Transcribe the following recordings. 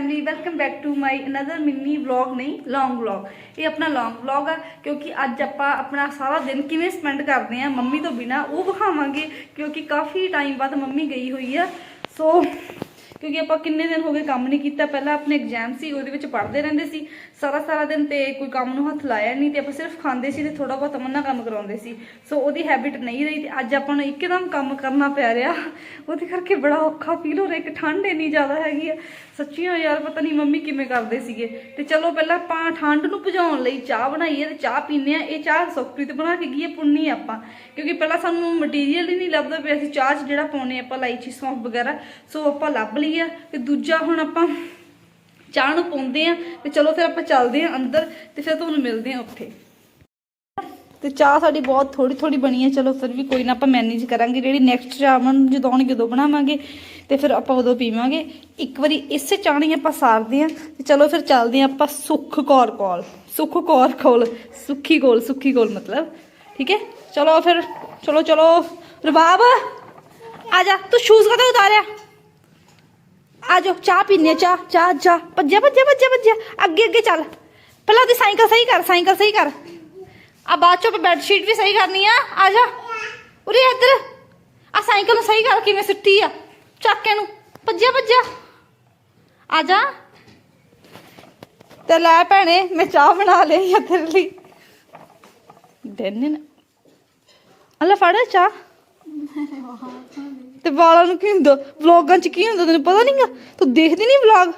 Family welcome back to my another mini vlog ਨਹੀਂ long vlog ਇਹ ਆਪਣਾ ਲੌਂਗ vlog ਆ, ਕਿਉਂਕਿ ਅੱਜ ਆਪਾਂ ਆਪਣਾ ਸਾਰਾ ਦਿਨ ਕਿਵੇਂ ਸਪੈਂਡ ਕਰਦੇ ਆ, ਮੰਮੀ ਤੋਂ ਬਿਨਾ ਉਹ ਵਿਖਾਵਾਂਗੇ, ਕਿਉਂਕਿ ਕਾਫੀ ਟਾਈਮ ਬਾਅਦ ਮੰਮੀ ਗਈ ਹੋਈ ਆ। ਸੋ ਕਿਉਂਕਿ ਆਪਾਂ ਕਿੰਨੇ ਦਿਨ ਹੋ ਗਏ ਕੰਮ ਨਹੀਂ ਕੀਤਾ। ਪਹਿਲਾਂ ਆਪਣੇ ਐਗਜ਼ਾਮ ਸੀ, ਉਹਦੇ ਵਿੱਚ ਪੜ੍ਹਦੇ ਰਹਿੰਦੇ ਸੀ। ਸਾਰਾ ਸਾਰਾ ਦਿਨ ਤੇ ਕੋਈ ਕੰਮ ਨੂੰ ਹੱਥ ਲਾਇਆ ਨਹੀਂ ਤੇ ਆਪਾਂ ਸਿਰਫ ਖਾਂਦੇ ਸੀ ਤੇ ਥੋੜਾ ਬਹੁਤ ਅਮਨ ਕੰਮ ਕਰਾਉਂਦੇ ਸੀ। ਸੋ ਉਹਦੀ ਹੈਬਿਟ ਨਹੀਂ ਰਹੀ ਤੇ ਅੱਜ ਆਪਾਂ ਨੂੰ ਇੱਕਦਮ ਕੰਮ ਕਰਨਾ ਪੈ ਰਿਹਾ। ਉਹਦੇ ਕਰਕੇ ਬੜਾ ਔਖਾ ਫੀਲ ਹੋ ਰਿਹਾ ਕਿ ਠੰਡ ਇੰਨੀ ਜ਼ਿਆਦਾ ਹੈਗੀ ਆ। ਸੱਚੀਓ ਯਾਰ, ਪਤਾ ਨਹੀਂ ਮੰਮੀ ਕਿਵੇਂ ਕਰਦੇ ਸੀਗੇ। ਤੇ ਚਲੋ ਪਹਿਲਾਂ ਆਪਾਂ ਠੰਡ ਨੂੰ ਭਜਾਉਣ ਲਈ ਚਾਹ ਬਣਾਈਏ ਤੇ ਚਾਹ ਪੀਨੇ ਆ ਇਹ ਚਾਹ ਸੁਖਪ੍ਰੀਤ ਬਣਾ ਕੇ ਗਈ ਹੈ ਪੁੰਨੀ ਆਪਾਂ। ਕਿਉਂਕਿ ਪਹਿਲਾਂ ਸਾਨੂੰ ਮਟੀਰੀਅਲ ਹੀ ਨਹੀਂ ਲੱਭਦਾ ਪਿਆ ਸੀ। ਚਾਹ 'ਚ ਜਿਹੜਾ ਪਾਉਨੇ ਆਪਾਂ ਲਾਈਚੀ ਸੌਂਫ ਵਗੈਰਾ। ਸੋ ਆਪਾਂ ਲੱਭ ਲਈ ਆ ਤੇ ਦੂਜਾ ਹੁਣ ਆਪਾਂ ਚਾਹ ਨੂੰ ਪਾਉਂਦੇ ਆ ਤੇ ਚਲੋ ਫਿਰ ਆਪਾਂ ਚੱਲਦੇ ਆ ਅੰਦਰ ਤੇ ਫਿਰ ਤੁਹਾਨੂੰ ਮਿਲਦੇ ਆ ਉੱਥੇ। ਤੇ ਚਾਹ ਸਾਡੀ ਬਹੁਤ ਥੋੜੀ ਥੋੜੀ ਬਣੀ ਹੈ ਚਲੋ ਫਿਰ ਵੀ ਕੋਈ ਨਾ ਆਪਾਂ ਮੈਨੇਜ ਕਰਾਂਗੇ, ਜਿਹੜੀ ਨੈਕਸਟ ਚਾਹ ਜਦੋਂ ਆਉਣਗੇ ਉਦੋਂ ਬਣਾਵਾਂਗੇ ਤੇ ਫਿਰ ਆਪਾਂ ਉਦੋਂ ਪੀਵਾਂਗੇ। ਇੱਕ ਵਾਰੀ ਇਸੇ ਚਾਹ ਨੂੰ ਆਪਾਂ ਸਾਰਦੇ ਆ ਤੇ ਚਲੋ ਫਿਰ ਚੱਲਦੇ ਆ ਆਪਾਂ ਸੁੱਖ ਕੌਰ ਕੋਲ। ਸੁੱਖ ਕੌਰ ਕੋਲ, ਸੁੱਖੀ ਕੋਲ ਸੁੱਖੀ ਕੋਲ ਮਤਲਬ, ਠੀਕ ਹੈ? ਚਲੋ ਫਿਰ, ਚਲੋ ਚਲੋ, ਰਬਾਬ, ਆ ਜਾ, ਤੂੰ ਸ਼ੂਜ਼ ਕਦੋਂ ਉਤਾਰਿਆ? ਆ ਜਾ ਚਾਹ ਪੀਨੇ ਚਾਹ ਚਾਹ ਚਾਹ। ਭੱਜਿਆ ਭੱਜਿਆ ਭੱਜਿਆ ਭੱਜਿਆ। ਅੱਗੇ ਅੱਗੇ ਚੱਲ। ਪਹਿਲਾਂ ਉਹਦੀ ਸਾਈਕਲ ਸਹੀ ਕਰ, ਸਾਈਕਲ ਸਹੀ ਕਰ। ਆ ਬਾਅਦ ਚੋਂ ਬੈੱਡ ਸ਼ੀਟ ਵੀ ਸਹੀ ਕਰਨੀ ਆ। ਆ ਜਾ। ਉਰੇ ਇੱਧਰ। ਆ ਸਾਈਕਲ ਨੂੰ ਸਹੀ ਕਰ, ਕਿਵੇਂ ਸਿੱਟੀ ਆ। ਚੱਕ ਇਹਨੂੰ। ਭੱਜਿਆ ਭੱਜਿਆ। ਆ ਜਾ। ਤੇ ਲੈ ਭੈਣੇ, ਮੈਂ ਚਾਹ ਬਣਾ ਲਈ ਆ ਤੇਰੇ ਲਈ। ਦਿਨ ਅੱਲਾ ਫੜ ਚਾਹ। ਤੇ ਵਾਲਾਂ ਨੂੰ ਕੀ ਹੁੰਦਾ? ਵਲੌਗਾਂ 'ਚ ਕੀ ਹੁੰਦਾ ਤੈਨੂੰ ਪਤਾ ਨਹੀਂਗਾ ਤੂੰ ਦੇਖਦੀ ਨਹੀਂ ਵਲੌਗ?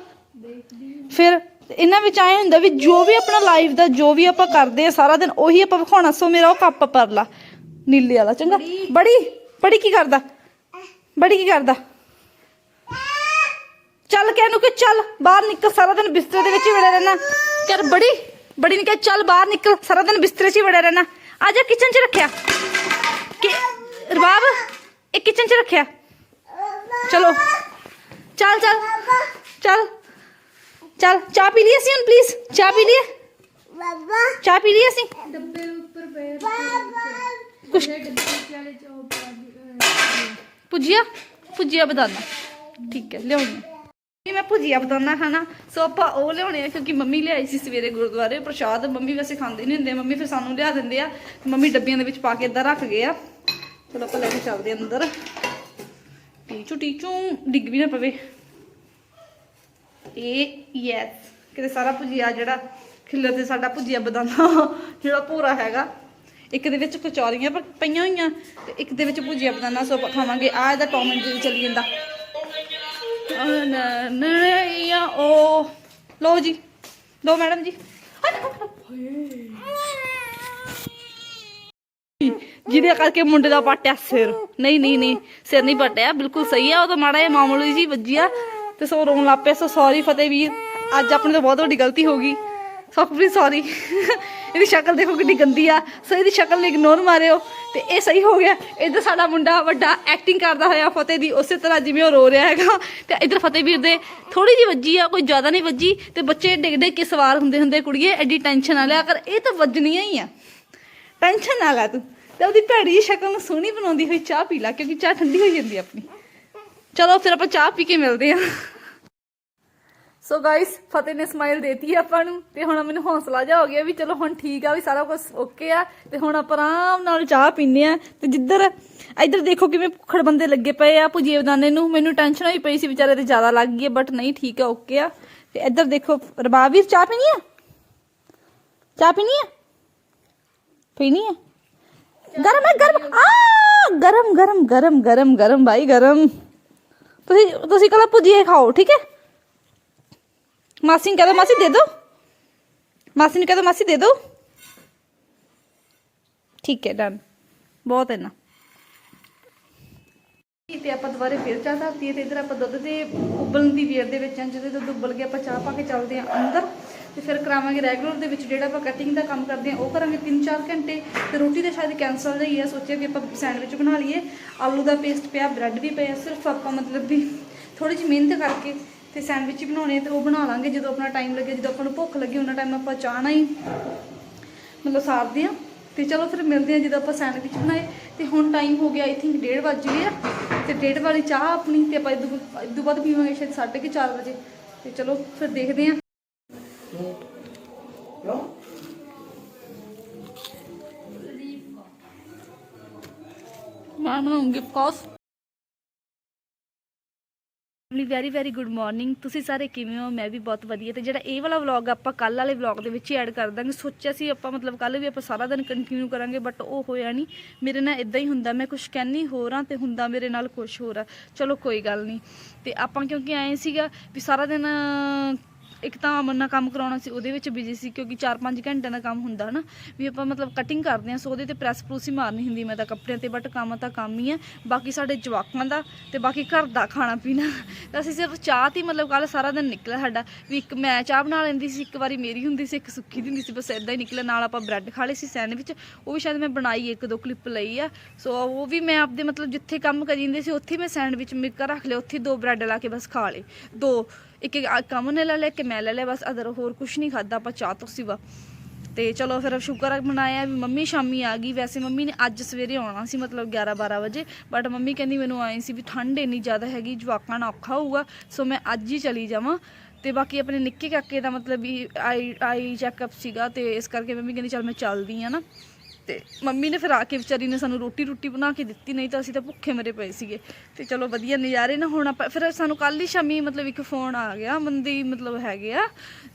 ਫਿਰ ਇਹਨਾਂ ਵਿੱਚ ਆਏ ਹੁੰਦਾ ਵੀ ਜੋ ਵੀ ਆਪਣਾ ਲਾਈਫ ਦਾ, ਜੋ ਵੀ ਆਪਾਂ ਕਰਦੇ ਆ ਸਾਰਾ ਦਿਨ, ਉਹੀ ਆਪਾਂ ਵਿਖਾਉਣਾ। ਸੋ ਮੇਰਾ ਉਹ ਕੱਪ ਪਰ ਨੀਲੇ ਵਾਲਾ, ਚੰਗਾ। ਬੜੀ ਬੜੀ ਕੀ ਕਰਦਾ? ਬੜੀ ਕੀ ਕਰਦਾ? ਚੱਲ ਕਹਿ ਨੂੰ ਕਿ ਚੱਲ, ਬਾਹਰ ਨਿਕਲ, ਸਾਰਾ ਦਿਨ ਬਿਸਤਰੇ ਦੇ ਵਿੱਚ ਹੀ ਵੜਿਆ ਰਹਿਣਾ। ਕਰ ਬੜੀ ਬੜੀ ਨੇ ਕਿਹਾ, ਚੱਲ ਬਾਹਰ ਨਿਕਲ, ਸਾਰਾ ਦਿਨ ਬਿਸਤਰੇ 'ਚ ਹੀ ਵੜਿਆ ਰਹਿਣਾ। ਆ ਜਾ ਕਿਚਨ 'ਚ ਰੱਖਿਆ। ਕਿ ਰਬਾਬ, ਇਹ ਕਿਚਨ 'ਚ ਰੱਖਿਆ। ਚਲੋ। ਚੱਲ ਚੱਲ। ਚੱਲ। ਚੱਲ ਚਾਹ ਪੀ ਲਈ ਅਸੀਂ ਹੁਣ ਪਲੀਜ਼ ਚਾਹ ਪੀ ਲਈਏ? ਬਾਬਾ। ਚਾਹ ਪੀ ਲਈ ਅਸੀਂ? ਡੱਬੇ ਉੱਪਰ ਪਏ ਕੁਛ ਡੱਬੇ ਵਾਲੇ ਚੋਪ ਪਾ ਭੁਜੀਆ? ਭੁਜੀਆ ਬਦਾਨਾ। ਠੀਕ ਹੈ ਲਿਆਉਣੀ ਆ। ਮੈਂ ਭੁਜੀਆ ਬਦਾਨਾ ਖਾਣਾ ਸੋ ਆਪਾਂ ਉਹ ਲਿਆਉਣੇ ਆ ਕਿਉਂਕਿ ਮੰਮੀ ਲਿਆਈ ਸੀ ਸਵੇਰੇ ਗੁਰਦੁਆਰੇ। ਪ੍ਰਸ਼ਾਦ ਮੰਮੀ ਵੈਸੇ ਖਾਂਦੇ ਨਹੀਂ ਹੁੰਦੇ। ਮੰਮੀ ਫਿਰ ਸਾਨੂੰ ਲਿਆ ਦਿੰਦੇ ਆ। ਮੰਮੀ ਡੱਬੀਆਂ ਦੇ ਵਿੱਚ ਪਾ ਕੇ ਇਦਾਂ ਰੱਖ ਗਏ ਆ। ਚਲੋ ਆਪਾਂ ਲੈ ਕੇ ਚੱਲਦੇ ਆ ਅੰਦਰ ਟੀਚੂ ਟੀਚੂ ਡਿੱਗ ਵੀ ਨਾ ਪਵੇ? ਇਹ ਯੈਸ ਕਿਤੇ ਸਾਰਾ ਭੁਜੀਆ ਜਿਹੜਾ ਖਿੱਲਰ ਤੇ ਸਾਡਾ ਭੁਜੀਆ ਬਦਾਨਾ ਜਿਹੜਾ ਪੂਰਾ ਹੈਗਾ, ਇੱਕ ਦੇ ਵਿੱਚ ਕਚੌਰੀਆਂ ਪਰ ਪਈਆਂ ਹੋਈਆਂ ਤੇ ਇੱਕ ਦੇ ਵਿੱਚ ਭੁਜੀਆ ਬਦਾਨਾ ਸੋ ਆਪਾਂ ਖਾਵਾਂਗੇ। ਆ ਇਹਦਾ ਟੌਮ ਐਂਡ ਚੱਲੀ ਜਾਂਦਾ। ਅਹ ਨਾ- ਨਾ ਲੋ ਜੀ ਦੋ ਮੈਡਮ ਜੀ। ਜਿਹਦੇ ਕਰਕੇ ਮੁੰਡੇ ਦਾ ਪਟਿਆ ਸਿਰ। ਨਹੀਂ ਨਹੀਂ ਨਹੀਂ, ਸਿਰ ਨਹੀਂ ਪਟਿਆ, ਬਿਲਕੁਲ ਸਹੀ ਆ, ਉਹ ਤਾਂ ਮਾੜਾ ਜਿਹਾ ਮਾਮੂਲੀ ਜੀ ਵੱਜੀ ਆ। ਤੇ ਸੋ ਰੋਣ ਲੱਗ ਪਿਆ, ਸੋ ਸੌਰੀ ਫਤਿਹ ਵੀਰ, ਅੱਜ ਆਪਣੇ ਤੋਂ ਬਹੁਤ ਵੱਡੀ ਗਲਤੀ ਹੋ ਗਈ। ਸੌਰੀ ਸੌਰੀ ਇਹਦੀ ਸ਼ਕਲ ਦੇਖੋ ਕਿੰਨੀ ਗੰਦੀ ਆ। ਸੋ ਇਹਦੀ ਸ਼ਕਲ ਨੂੰ ਇਗਨੋਰ ਮਾਰਿਓ, ਤੇ ਇਹ ਸਹੀ ਹੋ ਗਿਆ। ਇੱਧਰ ਸਾਡਾ ਮੁੰਡਾ ਵੱਡਾ ਐਕਟਿੰਗ ਕਰਦਾ ਹੋਇਆ ਫਤਿਹ ਦੀ, ਉਸੇ ਤਰ੍ਹਾਂ ਜਿਵੇਂ ਉਹ ਰੋ ਰਿਹਾ ਹੈਗਾ। ਤੇ ਇੱਧਰ ਫਤਿਹ ਵੀਰ ਦੇ ਥੋੜੀ ਜਿਹੀ ਵੱਜੀ ਆ, ਕੋਈ ਜ਼ਿਆਦਾ ਨਹੀਂ ਵੱਜੀ। ਤੇ ਬੱਚੇ ਡਿੱਗ ਡਿੱਗ ਕੇ ਸਵਾਰ ਹੁੰਦੇ ਹੁੰਦੇ ਕੁੜੀਏ, ਐਡੀ ਟੈਨਸ਼ਨ ਨਾ ਲਿਆ ਕਰ, ਇਹ ਤਾਂ ਵੱਜਣੀਆਂ ਹੀ ਆ। ਟੈਨਸ਼ਨ ਨਾ ਲੈ ਤੂੰ। ਤੇ ਉਹਦੀ ਭੈੜੀ ਜਿਹੀ ਸ਼ਕਲ ਨੂੰ ਸੋਹਣੀ ਬਣਾਉਂਦੀ ਹੋਈ ਚਾਹ ਪੀ ਲਾ, ਕਿਉਂਕਿ ਚਾਹ ਠੰਡੀ ਹੋ ਜਾਂਦੀ ਆਪਣੀ। ਚਲੋ, ਫਿਰ ਆਪਾਂ ਚਾਹ ਪੀ ਕੇ ਮਿਲਦੇ ਆ। ਸੋ ਗਾਇਸ ਫਤਿਹ ਨੇ ਸਮਾਈਲ ਦੇਤੀ ਆਪਾਂ ਨੂੰ, ਤੇ ਹੁਣ ਮੈਨੂੰ ਹੌਸਲਾ ਜਾ ਹੋ ਗਿਆ ਵੀ ਚਲੋ ਹੁਣ ਠੀਕ ਆ, ਵੀ ਸਾਰਾ ਕੁਝ ਓਕੇ ਆ, ਤੇ ਹੁਣ ਆਪਾਂ ਆਰਾਮ ਨਾਲ ਚਾਹ ਪੀਨੇ ਆ। ਤੇ ਜਿੱਧਰ, ਇੱਧਰ ਦੇਖੋ ਕਿਵੇਂ ਭੁੱਖੜ ਬੰਦੇ ਲੱਗੇ ਪਏ ਆ ਭੁਜੀਏ ਬਦਾਨੇ ਨੂੰ। ਮੈਨੂੰ ਟੈਨਸ਼ਨ ਹੋਈ ਪਈ ਸੀ ਵਿਚਾਰੇ ਤੇ ਜ਼ਿਆਦਾ ਲੱਗ ਗਈ ਬਟ ਨਹੀਂ ਠੀਕ ਆ ਓਕੇ ਆ। ਤੇ ਇੱਧਰ ਦੇਖੋ ਰਬਾਬ ਵੀਰ ਚਾਹ ਪੀਣੀ ਆ? ਚਾਹ ਪੀਣੀ ਆ? ਪੀਣੀ ਆ? ਗਰਮ ਹੈ, ਗਰਮ। ਆ, ਗਰਮ ਗਰਮ ਗਰਮ ਗਰਮ ਗਰਮ ਭਾਈ ਗਰਮ। ਤੁਸੀਂ ਤੁਸੀਂ ਕਲਾ ਭੁਜੀਏ, ਖਾਓ, ਠੀਕ ਹੈ? ਮਾਸੀ ਨੂੰ ਕਹਦੋ ਮਾਸੀ ਦੇ ਦੋ। ਮਾਸੀ ਨੂੰ ਕਹਦੋ ਮਾਸੀ ਦੇ ਦੋ। ਠੀਕ ਹੈ ਡਨ ਬਹੁਤ ਹੈ ਨਾ। ਤੇ ਆਪਾਂ ਦੁਬਾਰੇ ਫਿਰ ਚਾਹ ਧਰਤੀ ਹੈ ਤੇ ਇਧਰ ਆਪਾਂ ਦੁੱਧ ਦੇ ਉਬਲਣ ਦੀ ਵੇਰ ਦੇ ਵਿੱਚ ਆਂ ਜਿਹਦੇ ਦੁੱਧ ਉਬਲ ਗਿਆ, ਆਪਾਂ ਚਾਹ ਪਾ ਕੇ ਚੱਲਦੇ ਆਂ ਅੰਦਰ। ਤੇ ਫਿਰ ਕਰਾਵਾਂਗੇ ਰੈਗੂਲਰ ਦੇ ਵਿੱਚ ਜਿਹੜਾ ਆਪਾਂ ਕਟਿੰਗ ਦਾ ਕੰਮ ਕਰਦੇ ਆਂ ਉਹ ਕਰਾਂਗੇ 3-4 ਘੰਟੇ। ਤੇ ਰੋਟੀ ਤਾਂ ਸ਼ਾਇਦ ਕੈਂਸਲ ਰਹੀ ਹੈ ਸੋਚਿਆ ਵੀ ਆਪਾਂ ਸੈਂਡਵਿਚ ਬਣਾ ਲਈਏ। ਆਲੂ ਦਾ ਪੇਸਟ ਪਿਆ ਬ੍ਰੈਡ ਵੀ ਪਿਆ, ਸਿਰਫ ਆਪਾਂ ਮਤਲਬ ਵੀ ਥੋੜੀ ਜਿਹੀ ਮਿਹਨਤ ਕਰਕੇ ਤੇ ਸੈਂਡਵਿਚ ਹੀ ਬਣਾਉਣੇ ਆ ਤੇ ਉਹ ਬਣਾ ਲਾਂਗੇ। ਜਦੋਂ ਆਪਣਾ ਟਾਈਮ ਲੱਗੇ, ਜਦੋਂ ਆਪਾਂ ਨੂੰ ਭੁੱਖ ਲੱਗੇ, ਉਹਨਾਂ ਟਾਈਮ ਆਪਾਂ ਚਾਹ ਨਾਲ ਹੀ ਮਤਲਬ ਸਾਰਦੇ ਆ ਤੇ ਚਲੋ ਫਿਰ ਮਿਲਦੇ ਆ ਜਦੋਂ ਆਪਾਂ ਸੈਂਡਵਿਚ ਬਣਾਏ। ਤੇ ਹੁਣ ਟਾਈਮ ਹੋ ਗਿਆ ਆਈ ਥਿੰਕ 1:30 ਵਜ ਗਏ ਆ। ਤੇ 1:30 ਵਾਲੀ ਚਾਹ ਆਪਣੀ ਤੇ ਆਪਾਂ ਇਦੋਂ ਇਦੋਂ ਬਾਅਦ ਪੀਵਾਂਗੇ ਸ਼ਾਇਦ 4:30 ਵਜੇ। ਤੇ ਚਲੋ ਫਿਰ ਦੇਖਦੇ ਹਾਂ ਮੈਂ ਬਣਾਉਂਗੀ ਕੋਸ ਲਈ ਵੈਰੀ ਵੈਰੀ ਗੁੱਡ ਮਾਰਨਿੰਗ ਤੁਸੀਂ ਸਾਰੇ ਕਿਵੇਂ ਹੋ? ਮੈਂ ਵੀ ਬਹੁਤ ਵਧੀਆ ਤੇ ਜਿਹੜਾ ਇਹ ਵਾਲਾ ਵਲੌਗ ਆਪਾਂ ਕੱਲ ਵਾਲੇ ਵਲੌਗ ਦੇ ਵਿੱਚ ਹੀ ਐਡ ਕਰ ਦਾਂਗੇ। ਸੋਚਿਆ ਸੀ ਆਪਾਂ ਮਤਲਬ ਕੱਲ ਵੀ ਆਪਾਂ ਸਾਰਾ ਦਿਨ ਕੰਟੀਨਿਊ ਕਰਾਂਗੇ ਬਟ ਉਹ ਹੋਇਆ ਨਹੀਂ। ਮੇਰੇ ਨਾਲ ਇਦਾਂ ਹੀ ਹੁੰਦਾ, ਮੈਂ ਕੁਝ ਕਹਿੰਨੀ ਹੋਰ ਆ ਤੇ ਹੁੰਦਾ ਮੇਰੇ ਨਾਲ ਕੁਝ ਹੋਰ ਆ। ਚਲੋ ਕੋਈ ਗੱਲ ਨਹੀਂ। ਤੇ ਆਪਾਂ ਕਿਉਂਕਿ ਆਏ ਸੀਗਾ ਵੀ ਸਾਰਾ ਦਿਨ ਇੱਕ ਤਾਂ ਅਮਨ ਨਾਲ ਕੰਮ ਕਰਾਉਣਾ ਸੀ, ਉਹਦੇ ਵਿੱਚ ਬਿਜ਼ੀ ਸੀ, ਕਿਉਂਕਿ 4-5 ਘੰਟਿਆਂ ਦਾ ਕੰਮ ਹੁੰਦਾ ਹਨਾ ਵੀ ਆਪਾਂ ਮਤਲਬ ਕਟਿੰਗ ਕਰਦੇ ਹਾਂ ਸੋ ਉਹਦੇ ਤੇ ਪ੍ਰੈਸ ਪ੍ਰੂਸ ਹੀ ਮਾਰਨੀ ਹੁੰਦੀ ਮੈਂ ਤਾਂ ਕੱਪੜਿਆਂ ਤੇ ਬਟ ਕੰਮ ਤਾਂ ਕੰਮ ਹੀ ਆ ਬਾਕੀ ਸਾਡੇ ਜਵਾਕਾਂ ਦਾ ਤੇ ਬਾਕੀ ਘਰ ਦਾ ਖਾਣਾ ਪੀਣਾ, ਤਾਂ ਅਸੀਂ ਸਿਰਫ ਚਾਹ ਤੇ ਹੀ ਮਤਲਬ ਕੱਲ ਸਾਰਾ ਦਿਨ ਨਿਕਲਿਆ ਸਾਡਾ। ਵੀ ਇੱਕ ਮੈਂ ਚਾਹ ਬਣਾ ਲੈਂਦੀ ਸੀ, ਇੱਕ ਵਾਰੀ ਮੇਰੀ ਹੁੰਦੀ ਸੀ, ਇੱਕ ਸੁੱਕੀ ਦੀ ਹੁੰਦੀ ਸੀ, ਬਸ ਇਦਾਂ ਹੀ ਨਿਕਲਿਆ। ਨਾਲ ਆਪਾਂ ਬ੍ਰੈਡ ਖਾ ਲਏ ਸੀ ਸੈਂਡਵਿਚ ਉਹ ਵੀ ਸ਼ਾਇਦ ਮੈਂ ਬਣਾਈ ਇੱਕ ਦੋ ਕਲਿੱਪ ਲਈ ਆ। ਸੋ ਉਹ ਵੀ ਮੈਂ ਆਪਦੇ ਮਤਲਬ ਜਿੱਥੇ ਕੰਮ ਕਰੀ ਜਾਂਦੇ ਸੀ, ਉੱਥੇ ਹੀ ਮੈਂ ਸੈਂਡਵਿਚ ਮੇਕਰ ਰੱਖ ਲਿਆ, ਉੱਥੇ ਹੀ ਦੋ ਬ੍ਰੈਡ ਲਾ ਕੇ ਬਸ ਖਾ ਲਏ। ਦੋ ਇੱਕ ਕੰਮ ਨੇ ਲੈ ਲਿਆ ਕਿ ਮੈਂ ਲੈ ਲਿਆ, ਬਸ ਅਦਰ ਹੋਰ ਕੁਝ ਨਹੀਂ ਖਾਦਾ ਆਪਾਂ ਚਾਹ ਤੋਂ ਸਿਵਾ। ਤੇ ਚਲੋ ਫਿਰ ਸ਼ੁਕਰ ਮਨਾਇਆ ਵੀ ਮੰਮੀ ਸ਼ਾਮੀ ਆ ਗਈ। ਵੈਸੇ ਮੰਮੀ ਨੇ ਅੱਜ ਸਵੇਰੇ ਆਉਣਾ ਸੀ, ਮਤਲਬ 11 12 ਵਜੇ ਬਟ ਮੰਮੀ ਕਹਿੰਦੀ ਮੈਨੂੰ ਆਏ ਸੀ ਵੀ ਠੰਡ ਇੰਨੀ ਜ਼ਿਆਦਾ ਹੈਗੀ, ਜਵਾਕਾਂ ਨਾਲ ਔਖਾ ਹੋਊਗਾ, ਸੋ ਮੈਂ ਅੱਜ ਹੀ ਚਲੀ ਜਾਵਾਂ। ਤੇ ਬਾਕੀ ਆਪਣੇ ਨਿੱਕੇ ਕਾਕੇ ਦਾ ਮਤਲਬ ਵੀ ਆਈ ਆਈ ਚੈੱਕਅਪ ਸੀਗਾ ਤੇ ਇਸ ਕਰਕੇ ਮੰਮੀ ਕਹਿੰਦੀ ਚੱਲ ਮੈਂ ਚੱਲਦੀ ਆ ਨਾ। ਤੇ ਮੰਮੀ ਨੇ ਫਿਰ ਆ ਕੇ ਵਿਚਾਰੀ ਨੇ ਸਾਨੂੰ ਰੋਟੀ ਰੋਟੀ ਬਣਾ ਕੇ ਦਿੱਤੀ, ਨਹੀਂ ਤਾਂ ਅਸੀਂ ਤਾਂ ਭੁੱਖੇ ਮਰੇ ਪਏ ਸੀਗੇ। ਤੇ ਚਲੋ ਵਧੀਆ ਨਜ਼ਾਰੇ ਨਾ ਹੁਣ ਆਪਾਂ, ਫਿਰ ਸਾਨੂੰ ਕੱਲ ਹੀ ਸ਼ਾਮੀ ਮਤਲਬ ਇੱਕ ਫੋਨ ਆ ਗਿਆ, ਬੰਦੇ ਮਤਲਬ ਹੈਗੇ ਆ,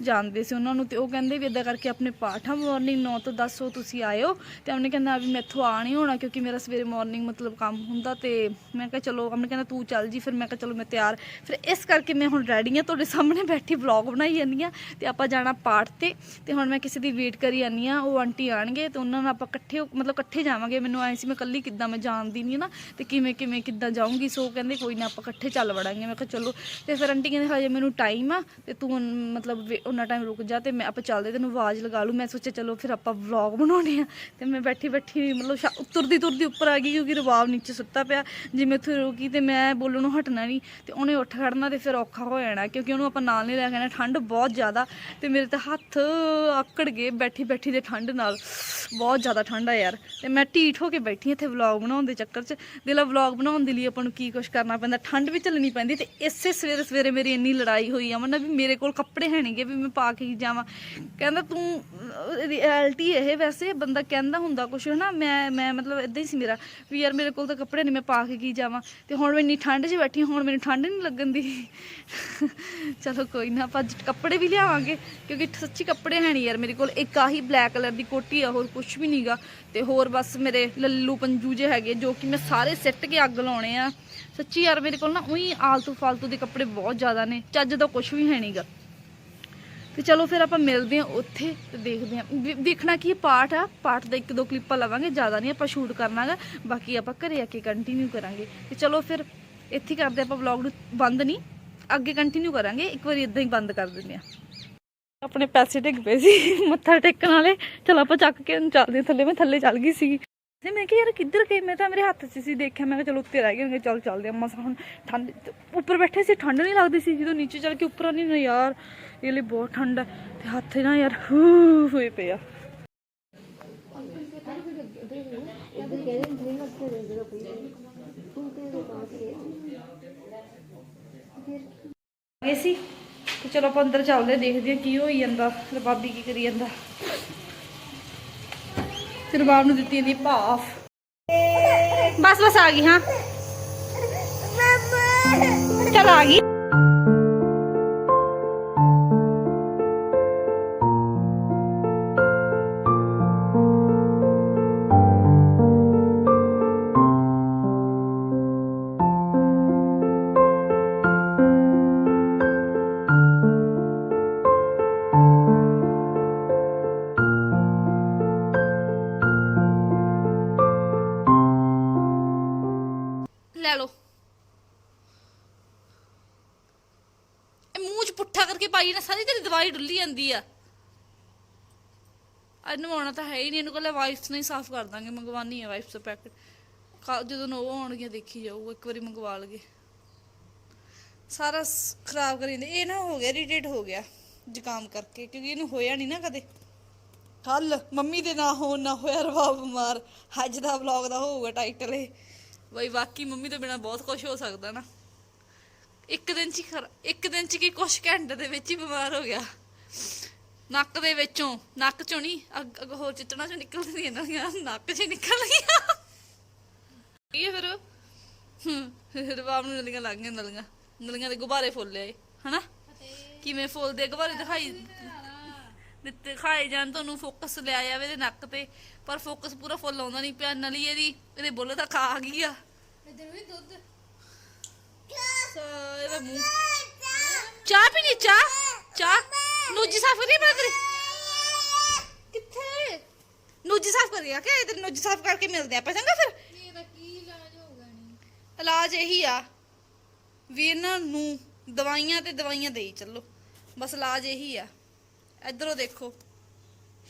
ਜਾਣਦੇ ਸੀ ਉਹਨਾਂ ਨੂੰ ਤੇ ਉਹ ਕਹਿੰਦੇ ਵੀ ਇਦਾਂ ਕਰਕੇ ਆਪਣੇ ਪਾਠ ਆ ਮਾਰਨਿੰਗ 9 ਤੋਂ 10 ਹੋ ਤੁਸੀਂ ਆਇਓ। ਤੇ ਉਹਨੇ ਕਹਿੰਦਾ ਵੀ ਮੈਥੋਂ ਆ ਨਹੀਂ ਹੋਣਾ ਕਿਉਂਕਿ ਮੇਰਾ ਸਵੇਰੇ ਮਾਰਨਿੰਗ ਮਤਲਬ ਕੰਮ ਹੁੰਦਾ ਤੇ ਮੈਂ ਕਿਹਾ ਚਲੋ ਉਹਨੇ ਕਹਿੰਦਾ ਤੂੰ ਚੱਲ ਜੀ, ਫਿਰ ਮੈਂ ਕਿਹਾ ਚਲੋ ਮੈਂ ਤਿਆਰ। ਫਿਰ ਇਸ ਕਰਕੇ ਮੈਂ ਹੁਣ ਰੈਡੀ ਆ ਤੁਹਾਡੇ ਸਾਹਮਣੇ ਬੈਠੀ ਵਲੌਗ ਬਣਾਈ ਜਾਂਦੀ ਆ ਤੇ ਆਪਾਂ ਜਾਣਾ ਪਾਠ ਤੇ। ਤੇ ਹੁਣ ਮੈਂ ਕਿਸੇ ਦੀ ਵੇਟ ਕਰੀ ਜਾਂਦੀ ਆ ਉਹ ਆਂਟੀ ਆਣਗੇ ਤੇ ਉਹਨਾਂ ਨਾਲ ਆਪਾਂ ਇਕੱਠੇ ਹੋ- ਮਤਲਬ ਇਕੱਠੇ ਜਾਵਾਂਗੇ, ਮੈਨੂੰ ਆਏ ਸੀ ਮੈਂ ਇਕੱਲੀ ਕਿੱਦਾਂ ਮੈਂ ਜਾਣਦੀ ਨਹੀਂ ਨਾ, ਤੇ ਕਿਵੇਂ ਕਿਵੇਂ ਕਿੱਦਾਂ ਜਾਊਂਗੀ, ਸੋ ਕਹਿੰਦੇ ਕੋਈ ਨਾ ਆਪਾਂ ਇਕੱਠੇ ਚੱਲ ਵੜਾਂਗੇ। ਮੈਂ ਕਿਹਾ ਚਲੋ, ਤੇ ਫਿਰ ਆਂਟੀ ਕਹਿੰਦੇ, ਹਜੇ ਮੈਨੂੰ ਟਾਈਮ ਆ, ਤੇ ਤੂੰ ਮਤਲਬ ਵੇ- ਉਹਨਾਂ ਟਾਈਮ ਰੁਕ ਜਾ, ਤੇ ਮੈਂ ਆਪਾਂ ਚੱਲਦੇ, ਤੈਨੂੰ ਆਵਾਜ਼ ਲਗਾ ਲੂ ਮੈਂ ਸੋਚਿਆ, ਚਲੋ ਫਿਰ ਆਪਾਂ ਵਲੌਗ ਬਣਾਉਣੇ ਆ। ਤੇ ਮੈਂ ਬੈਠੀ ਬੈਠੀ ਮਤਲਬ ਸ਼ਾ- ਤੁਰਦੀ ਤੁਰਦੀ ਉੱਪਰ ਆ ਗਈ, ਕਿਉਂਕਿ ਰਵਾਬ ਨੀਚੇ ਸੁੱਤਾ ਪਿਆ। ਜਿਵੇਂ ਉੱਥੇ ਰੁਕੀ ਤੇ ਮੈਂ ਬੋਲਣ ਨੂੰ ਹਟਣਾ ਨਹੀਂ ਤੇ ਉਹਨੇ ਉੱਠ ਖੜਨਾ ਤੇ ਫਿਰ ਔਖਾ ਹੋ ਜਾਣਾ, ਕਿਉਂਕਿ ਉਹਨੂੰ ਆਪਾਂ ਨਾਲ ਨਹੀਂ ਲੈ ਕੇ ਠੰਡ ਬਹੁਤ ਜ਼ਿਆਦਾ, ਤੇ ਮੇਰੇ ਤਾਂ ਹੱਥ ਆਕੜ ਗਏ ਬੈਠੀ ਬੈਠੀ ਦੇ ਠੰਡ ਨਾਲ। ਬਹੁਤ ਜ਼ਿਆਦਾ ਠੰਡ ਆ ਯਾਰ। ਤੇ ਮੈਂ ਢੀਠ ਹੋ ਕੇ ਬੈਠੀ ਇੱਥੇ ਵਲੌਗ ਬਣਾਉਣ ਦੇ ਚੱਕਰ 'ਚ। ਦਿਲਾ ਵਲੌਗ ਬਣਾਉਣ ਦੇ ਲਈ ਆਪਾਂ ਨੂੰ ਕੀ ਕੁਝ ਕਰਨਾ ਪੈਂਦਾ ਠੰਡ ਵੀ ਝੱਲਣੀ ਪੈਂਦੀ ਤੇ ਇਸੇ ਸਵੇਰੇ ਸਵੇਰੇ ਮੇਰੀ ਇੰਨੀ ਲੜਾਈ ਹੋਈ ਆ ਮਨ ਵੀ ਮੇਰੇ ਕੋਲ ਕੱਪੜੇ ਹੈ ਨਹੀਂਗੇ ਵੀ ਮੈਂ ਪਾ ਕੇ ਹੀ ਜਾਵਾਂ। ਕਹਿੰਦਾ ਤੂੰ ਰਿਐਲਿਟੀ ਇਹ ਵੈਸੇ ਬੰਦਾ ਕਹਿੰਦਾ ਹੁੰਦਾ ਕੁਝ ਹਨਾ? ਮੈਂ ਮੈਂ ਮਤਲਬ ਇਦਾਂ ਹੀ ਸੀ ਮੇਰਾ ਵੀ ਯਾਰ ਮੇਰੇ ਕੋਲ ਤਾਂ ਕੱਪੜੇ ਨਹੀਂ ਮੈਂ ਪਾ ਕੇ ਕੀ ਜਾਵਾਂ? ਤੇ ਹੁਣ ਮੈਂ ਇੰਨੀ ਠੰਡ 'ਚ ਬੈਠੀ ਹਾਂ, ਹੁਣ ਮੈਨੂੰ ਠੰਡ ਨਹੀਂ ਲੱਗਣ ਦੀ। ਚਲੋ ਕੋਈ ਨਾ ਆਪਾਂ ਕੱਪੜੇ ਵੀ ਲਿਆਵਾਂਗੇ ਕਿਉਂਕਿ ਸੱਚੀ ਕੱਪੜੇ ਹੈ ਨਹੀਂ ਯਾਰ ਮੇਰੇ ਕੋਲ। ਇੱਕ ਆਹੀ ਬਲੈਕ ਕਲਰ ਦੀ ਕੋਟੀ ਆ ਹੋਰ ਕੁਝ ਵੀ ਨਹੀਂਗਾ ਤੇ ਹੋਰ ਬਸ ਮੇਰੇ ਲੱਲੂ ਪੰਜੂ ਜੇ ਹੈਗੇ ਜੋ ਕਿ ਮੈਂ ਸਾਰੇ ਸਿੱਟ ਕੇ ਅੱਗ ਲਾਉਣੇ ਆ। ਸੱਚੀ ਯਾਰ ਮੇਰੇ ਕੋਲ ਨਾ ਉਹੀ ਆਲਤੂ ਫਾਲਤੂ ਦੇ ਕੱਪੜੇ ਬਹੁਤ ਜ਼ਿਆਦਾ ਨੇ ਚੱਜ ਦਾ ਕੁਝ ਵੀ ਹੈ ਨਹੀਂਗਾ। ਤੇ ਚਲੋ ਫਿਰ ਆਪਾਂ ਮਿਲਦੇ ਹਾਂ ਉੱਥੇ ਤੇ ਦੇਖਦੇ ਹਾਂ। ਦੇਖਣਾ ਕੀ ਹੈ, ਪਾਠ ਆ ਪਾਠ ਦਾ ਇੱਕ ਦੋ ਕਲਿੱਪਾਂ ਲਵਾਂਗੇ ਜ਼ਿਆਦਾ ਨਹੀਂ ਆਪਾਂ ਸ਼ੂਟ ਕਰਨਾਗਾ ਬਾਕੀ ਆਪਾਂ ਘਰੇ ਆ ਕੇ ਕੰਟੀਨਿਊ ਕਰਾਂਗੇ। ਤੇ ਚਲੋ ਫਿਰ ਇੱਥੇ ਕਰਦੇ ਆਪਾਂ ਵਲੌਗ ਨੂੰ ਬੰਦ ਨਹੀਂ ਅੱਗੇ ਕੰਟੀਨਿਊ ਕਰਾਂਗੇ ਇੱਕ ਵਾਰੀ ਇਦਾਂ ਹੀ ਬੰਦ ਕਰ ਦਿੰਦੇ ਆ ਆਪਣੇ ਪੈਸੇ ਡਿੱਗ ਪਏ ਸੀ, ਮੱਥਾ ਟੇਕਣ ਵਾਲੇ। ਚਲ ਆਪਾਂ ਚੱਕ ਕੇ ਹੁਣ ਚੱਲਦੇ ਹਾਂ, ਥੱਲੇ ਮੈਂ ਥੱਲੇ ਚੱਲ ਗਈ ਸੀ ਤੇ ਮੈਂ ਕਿਹਾ, ਯਾਰ ਕਿੱਧਰ ਗਏ? ਮੈਂ ਤਾਂ ਮੇਰੇ ਹੱਥ 'ਚ ਸੀ ਦੇਖਿਆ। ਮੈਂ ਕਿਹਾ, ਚਲੋ ਉੱਤੇ ਰਹਿ ਗਏ ਹੋਣਗੇ, ਚੱਲ ਚੱਲਦੇ ਆ ਹੁਣ ਠੰਡ ਉੱਪਰ ਬੈਠੇ ਸੀ, ਠੰਡ ਨਹੀਂ ਲੱਗਦੀ ਸੀ। ਜਦੋਂ ਨੀਚੇ ਚੱਲ ਕੇ ਉੱਪਰ ਨਹੀਂ ਨਾ ਯਾਰ, ਇਹ ਲਈ ਬਹੁਤ ਠੰਡ ਹੈ ਤੇ ਹੱਥ ਨਾ ਯਾਰ, ਹੂ, ਹੋਏ ਪਏ ਆ। ਗਏ ਸੀ। ਤੇ ਚਲੋ ਆਪਾਂ ਅੰਦਰ ਚੱਲਦੇ ਦੇਖਦੇ ਹਾਂ ਕੀ ਹੋਈ ਜਾਂਦਾ ਰਬਾਬੀ ਕੀ ਕਰੀ ਜਾਂਦਾ। ਤੇ ਰਬਾਬ ਨੂੰ ਦਿੱਤੀ ਹੈ ਭਾਫ। ਬਸ ਬਸ ਆ ਗਈ ਹਾਂ। ਚਲ ਆ ਗਈ। ਨਾ ਡੁੱਲੀ ਜਾਂਦੀ ਆ। ਅੱਜ ਨਵਾਉਣਾ ਤਾਂ ਹੈ ਹੀ ਨਹੀਂ, ਇਹਨੂੰ ਕੋਲੇ ਵਾਈਫਸ ਨਹੀਂ ਸਾਫ਼ ਕਰ ਦਾਂਗੇ ਮੰਗਵਾਨੀ ਆ ਵਾਈਫਸ ਦਾ ਪੈਕਟ ਜਦੋਂ ਨੋ ਆਉਣਗੀਆਂ, ਦੇਖੀ ਜਾਊ ਇੱਕ ਵਾਰੀ ਮੰਗਵਾ ਲਗੇ ਸਾਰਾ ਖਰਾਬ ਕਰੀ ਜਾਂਦੇ, ਇਹ ਨਾ ਹੋ ਗਿਆ ਇਰੀਟੇਟ ਹੋ ਗਿਆ ਜ਼ੁਕਾਮ ਕਰਕੇ, ਕਿਉਂਕਿ ਇਹਨੂੰ ਹੋਇਆ ਨਹੀਂ ਨਾ ਕਦੇ। ਕੱਲ ਮੰਮੀ ਦੇ ਨਾ ਹੋਣ, ਨਾ ਹੋਇਆ ਰਵਾਬ ਬਿਮਾਰ, ਅੱਜ ਦਾ ਵਲੌਗ ਦਾ ਹੋਊਗਾ ਟਾਈਟਲ ਇਹ। ਬਈ ਵਾਕੀ ਮੰਮੀ ਤੋਂ ਬਿਨਾ ਬਹੁਤ ਕੁਝ ਹੋ ਸਕਦਾ ਨਾ। ਇੱਕ ਦਿਨ ਚ ਇੱਕ ਦਿਨ ਚ ਕੀ ਕੁਛ ਘੰਟੇ ਦੇ ਵਿੱਚ ਹੀ ਬਿਮਾਰ ਹੋ ਗਿਆ। ਨੱਕ ਦੇ ਵਿੱਚੋਂ ਨੱਕ ਚੋਂ ਨਹੀਂ ਅੱਗ ਹੋਰ ਚਿੱਤਣਾ ਚੋਂ ਨਿਕਲਦੀਆਂ ਨਲੀਆਂ ਨੱਕ ਚ ਨਿਕਲ ਗਈਆਂ ਇਹ ਫਿਰ? ਹੂੰ ਰਬਾਬ ਨੂੰ ਨਲੀਆਂ ਲੱਗ ਗਈਆਂ ਨਲੀਆਂ। ਨਲੀਆਂ ਦੇ ਗੁਬਾਰੇ ਫੁੱਲ ਆਏ ਹਨਾ? ਕਿਵੇਂ ਫੁੱਲਦੇ ਆ? ਗੁਬਾਰੇ ਦਿਖਾਈ ਦਿੱਤੇ ਖਾਏ ਜਾਣ ਤੁਹਾਨੂੰ ਫੋਕਸ ਲਿਆ ਜਾਵੇ ਤੇ ਨੱਕ ਤੇ। ਪਰ ਫੋਕਸ ਪੂਰਾ ਫੁੱਲ ਆਉਂਦਾ ਨਹੀਂ ਪਿਆ ਨਲੀ ਇਹਦੀ ਇਹਦੇ ਬੁੱਲ ਤਾਂ ਖਾ ਗਈ ਆ। ਇਧਰ ਵੀ ਦੁੱਧ। ਇਹਦਾ ਮੂੰਹ ਚਾਹ ਪੀਣੀ ਚਾਹ ਚਾਹ ਨੂਜੀ ਸਾਫ਼ ਕਰੀ ਬਣਾ ਤੇਰੀ ਕਿੱਥੇ? ਨੂਜੀ ਸਾਫ਼ ਕਰੀਆ ਕਿ ਇਧਰ ਨੂਜੀ ਸਾਫ਼ ਕਰਕੇ ਮਿਲਦੇ ਆਪਾਂ ਚੰਗਾ ਫਿਰ। ਨਹੀਂ ਇਹਦਾ ਕੀ ਇਲਾਜ ਹੋਊਗਾ ਨਹੀਂ ਇਲਾਜ ਇਹੀ ਆ ਵੀ ਇਹਨਾਂ ਨੂੰ ਦਵਾਈਆਂ ਤੇ ਦਵਾਈਆਂ ਦੇਈ ਚੱਲੋ। ਬਸ ਇਲਾਜ ਇਹੀ ਆ। ਇਧਰੋਂ ਦੇਖੋ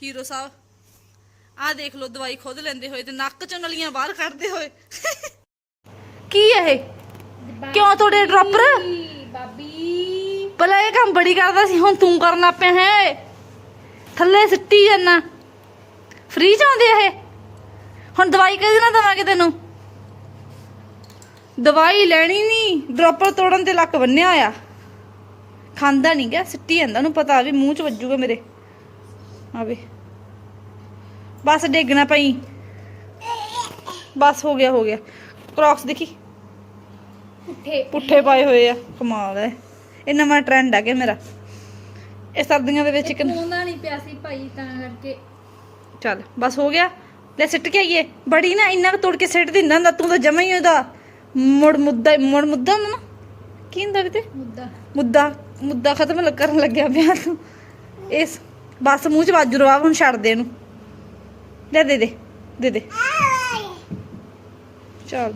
ਹੀਰੋ ਸਾਹਿਬ। ਆਹ ਦੇਖ ਲਓ ਦਵਾਈ ਖੁਦ ਲੈਂਦੇ ਹੋਏ ਤੇ ਨੱਕ ਚੋਂ ਨਲੀਆਂ ਬਾਹਰ ਕੱਢਦੇ ਹੋਏ। ਕੀ ਇਹ? ਕਿਉਂ ਤੁਹਾਡੇ ਡ੍ਰੌਪਰ? ਬਾਬੀ। ਪਹਿਲਾਂ ਇਹ ਕੰਮ ਬੜੀ ਕਰਦਾ ਸੀ ਹੁਣ ਤੂੰ ਕਰਨ ਲੱਗ ਪਿਆ ਹੈ। ਥੱਲੇ ਸਿੱਟੀ ਜਾਨਾ ਫ੍ਰੀ ਚ ਆਉਂਦੇ ਆ ਇਹ? ਹੁਣ ਦਵਾਈ ਕਿਹਦੇ ਨਾਲ ਦਵਾਂਗੇ ਤੈਨੂੰ। ਦਵਾਈ ਲੈਣੀ ਨਹੀਂ ਡ੍ਰੌਪਰ ਤੋੜਨ ਤੇ ਲੱਕ ਬੰਨਿਆ ਹੋਇਆ। ਖਾਂਦਾ ਨਹੀਂ ਗਿਆ ਸਿੱਟੀ ਜਾਂਦਾ ਉਹਨੂੰ ਪਤਾ ਵੀ ਮੂੰਹ ਚ ਵੱਜੂਗਾ ਮੇਰੇ। ਆਵੇ ਬਸ ਡੇਗਣਾ ਪਈ। ਬਸ ਹੋ ਗਿਆ ਹੋ ਗਿਆ। ਕ੍ਰੌਕਸ ਦੇਖੀ। ਪੁੱਠੇ ਪਾਏ ਹੋਏ ਆ ਕਮਾਲ ਹੈ ਇਹ ਨਵਾਂ ਟ੍ਰੈਂਡ ਆ ਗਿਆ ਮੇਰਾ। ਇਹ ਸਰਦੀਆਂ ਦੇ ਵਿੱਚ ਇੱਕ ਪਾਉਂਦਾ ਨਹੀਂ ਪਿਆ ਸੀ ਭਾਈ ਤਾਂ ਕਰਕੇ। ਚੱਲ ਬਸ ਹੋ ਗਿਆ। ਲੈ ਸਿੱਟ ਕੇ ਆਈਏ। ਬੜੀ ਨਾ ਇੰਨਾ ਕੁ ਤੋੜ ਕੇ ਸਿੱਟ ਦਿੰਦਾ ਹੁੰਦਾ ਤੂੰ ਤਾਂ ਜਮਾ ਹੀ ਉਹਦਾ ਮੁੜ ਮੁੱਦਾ ਮੁੜ ਮੁੱਦਾ ਹੁੰਦਾ ਨਾ। ਕੀ ਹੁੰਦਾ ਕਿਤੇ ਮੁੱਦਾ। ਮੁੱਦਾ ਮੁੱਦਾ ਖਤਮ ਕਰਨ ਲੱਗਿਆ ਪਿਆ ਤੂੰ। ਇਸ ਬਸ ਮੂੰਹ ਚ ਵਾਜੂ ਰਵਾ ਹੁਣ ਛੱਡ ਦੇ ਇਹਨੂੰ। ਲੈ ਦੇ ਦੇ ਦੇ ਦੇ। चल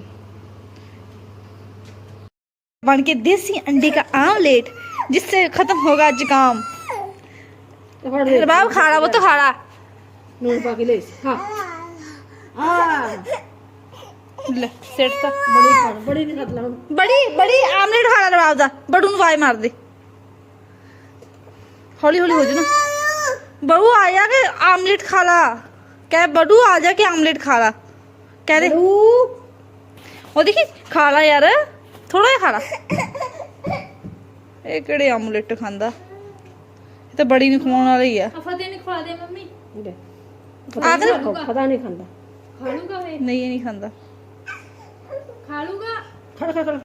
बन के देसी अंडे का आमलेट जिससे खत्म होगा जुकाम। बाब खा रहा वो तो खा। रहा बड़ी बड़ी आमलेट खा रहा रबाब बड़ू मार दे। हौली हौली हो के आमलेट खा ला। कह बड़ू आ जा के आमलेट खा ला। कह दे। वो देखी खा ला यार। ਥੋੜਾ ਜਿਹਾ ਖਾ ਲਾ। ਇਹ ਕਿਹੜੇ ਆਮਲੇਟ ਖਾਂਦਾ? ਇਹ ਤਾਂ ਬੜੀ ਨੂੰ ਖਵਾਉਣ ਵਾਲਾ ਆ। ਫਤਿਹ ਨੇ ਖਵਾ ਦੇ ਮੰਮੀ। ਲੈ ਆ ਕਰ ਪਤਾ ਨਹੀਂ ਖਾਂਦਾ। ਖਾ ਲੂਗਾ ਨਹੀਂ ਇਹ ਨਹੀਂ ਖਾਂਦਾ। ਖਾ ਲੂਗਾ ਖੜ ਖੜ ਖੜ।